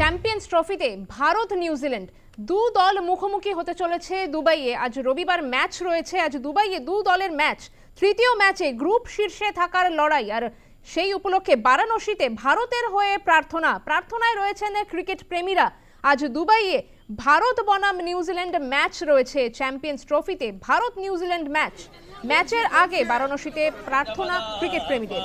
Champions ট্রফিতে Bharat New Zealand দু দল মুখোমুখি হতে চলেছে দুবাইয়ে। আজ রবিবার ম্যাচ রয়েছে। আজ দুবাইয়ে দু দলের ম্যাচ। তৃতীয় ম্যাচে গ্রুপ শীর্ষে থাকার লড়াই। আর সেই উপলক্ষে বারাণসীতে ভারতের হয়ে প্রার্থনা। প্রার্থনায় রয়েছেন ক্রিকেট প্রেমীরা। আজ দুবাইয়ে ভারত বনাম নিউজিল্যান্ড ম্যাচ রয়েছে। চ্যাম্পিয়ন্স ট্রফিতে ভারত নিউজিল্যান্ড ম্যাচ। ম্যাচের আগে বারাণসীতে প্রার্থনা ক্রিকেট প্রেমীদের।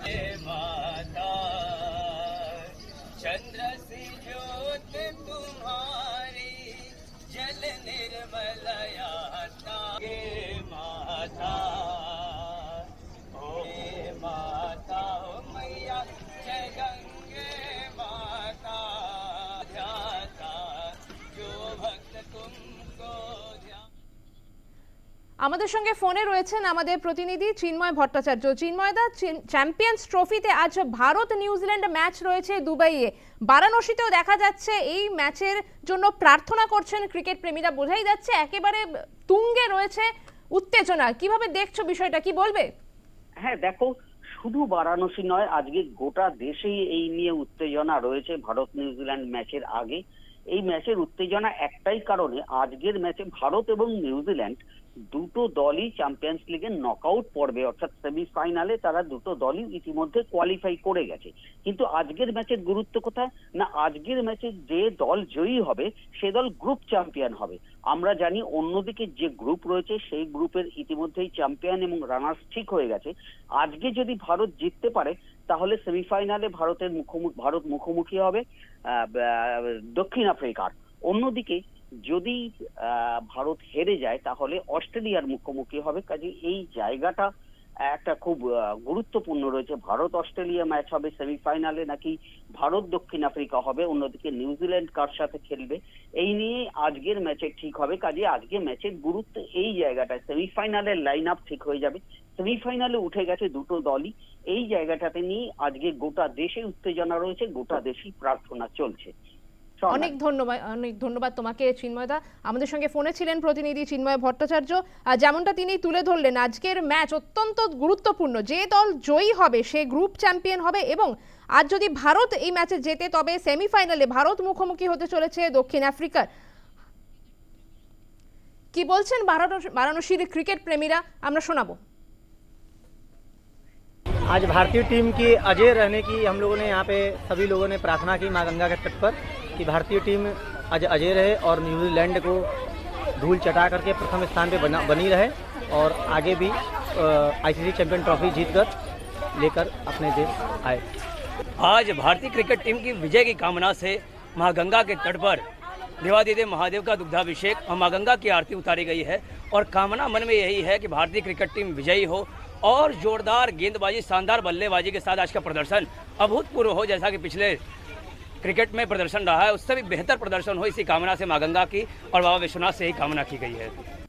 Eva. আমাদের সঙ্গে ফোনে রয়েছেন আমাদের প্রতিনিধি চিন্ময় ভট্টাচার্য। চিন্ময় চিন্ময়দা চ্যাম্পিয়ন্স ট্রফিতে আজ ভারত নিউজিল্যান্ড ম্যাচ রয়েছে দুবাইয়ে। বারাণসীতেও দেখা যাচ্ছে এই ম্যাচের জন্য প্রার্থনা করছেন ক্রিকেট প্রেমীরা। বোঝাই যাচ্ছে একেবারে তুঙ্গে রয়েছে উত্তেজনা। কীভাবে দেখছ বিষয়টা? কি বলবে? হ্যাঁ দেখো, শুধু বারাণসী নয়, আজকে গোটা দেশেই এই নিয়ে উত্তেজনা রয়েছে ভারত নিউজিল্যান্ড ম্যাচের আগে। এই ম্যাচের উত্তেজনা একটাই কারণে আজকের ম্যাচে ভারত এবং নিউজিল্যান্ড দুটো দলই চ্যাম্পিয়ন্স লিগের নকআউট পর্বে, অর্থাৎ সেমিফাইনালে তারা দুটো দলই ইতিমধ্যে কোয়ালিফাই করে গেছে। কিন্তু আজকের ম্যাচের গুরুত্ব কোথায়? না, আজকের ম্যাচে যে দল জয়ী হবে, সে দল গ্রুপ চ্যাম্পিয়ন হবে। আমরা জানি অন্যদিকে যে গ্রুপ রয়েছে, সেই গ্রুপের ইতিমধ্যেই চ্যাম্পিয়ন এবং রানার্স ঠিক হয়ে গেছে। আজকে যদি ভারত জিততে পারে তাহলে সেমিফাইনালে ভারতের মুখোমুখি ভারত মুখোমুখি হবে দক্ষিণ আফ্রিকার। অন্যদিকে যদি ভারত হেরে যায়, তাহলে অস্ট্রেলিয়ার মুখোমুখি হবে। কাজে এই জায়গাটা একটা খুব গুরুত্বপূর্ণ রয়েছে। ভারত অস্ট্রেলিয়া ম্যাচ হবে সেমিফাইনালে নাকি ভারত দক্ষিণ আফ্রিকা হবে অন্যদিকে নিউজিল্যান্ড কার সাথে খেলবে? এই নিয়ে আজকের ম্যাচে ঠিক হবে। কাজে আজকে ম্যাচের গুরুত্ব এই জায়গাটায়। সেমিফাইনালের লাইন আপ ঠিক হয়ে যাবে। সেমিফাইনালে উঠে গেছে দুটো দলই। এই জায়গাটাতে নিয়ে আজকে গোটা দেশে উত্তেজনা রয়েছে গোটা দেশেই প্রার্থনা চলছে। চল, অনেক ধন্যবাদ অনেক ধন্যবাদ তোমাকে চিন্ময়দা আমাদের সঙ্গে ফোনে ছিলেন প্রতিনিধি চিন্ময় ভট্টাচার্য আর যেমনটা তিনি তুলে ধরলেন আজকের ম্যাচ অত্যন্ত গুরুত্বপূর্ণ যে দল জয়ী হবে সে গ্রুপ চ্যাম্পিয়ন হবে এবং আজ যদি ভারত এই ম্যাচে জেতে তবে সেমিফাইনালে ভারত মুখোমুখি হতে চলেছে দক্ষিণ আফ্রিকার কি বলছেন বারাণসী- বারাণসীর ক্রিকেট প্রেমীরা আমরা শোনাবো आज भारतीय टीम की अजय रहने की हम लोगों ने यहाँ पे सभी लोगों ने प्रार्थना की माँ गंगा के तट पर कि भारतीय टीम आज अजय रहे और न्यूजीलैंड को धूल चटा करके प्रथम स्थान पे बना बनी रहे और आगे भी आईसीसी चैंपियन ट्रॉफी जीतकर लेकर अपने देश आए। आज भारतीय क्रिकेट टीम की विजय की कामना से महागंगा के तट पर देवादिदेव महादेव का दुग्धाभिषेक और माँ गंगा की आरती उतारी गई है और कामना मन में यही है कि भारतीय क्रिकेट टीम विजयी हो और जोरदार गेंदबाजी, शानदार बल्लेबाजी के साथ आज का प्रदर्शन अभूतपूर्व हो, जैसा कि पिछले क्रिकेट में प्रदर्शन रहा है, उससे भी बेहतर प्रदर्शन हो इसी कामना से माँ गंगा की और बाबा विश्वनाथ से ही कामना की गई है।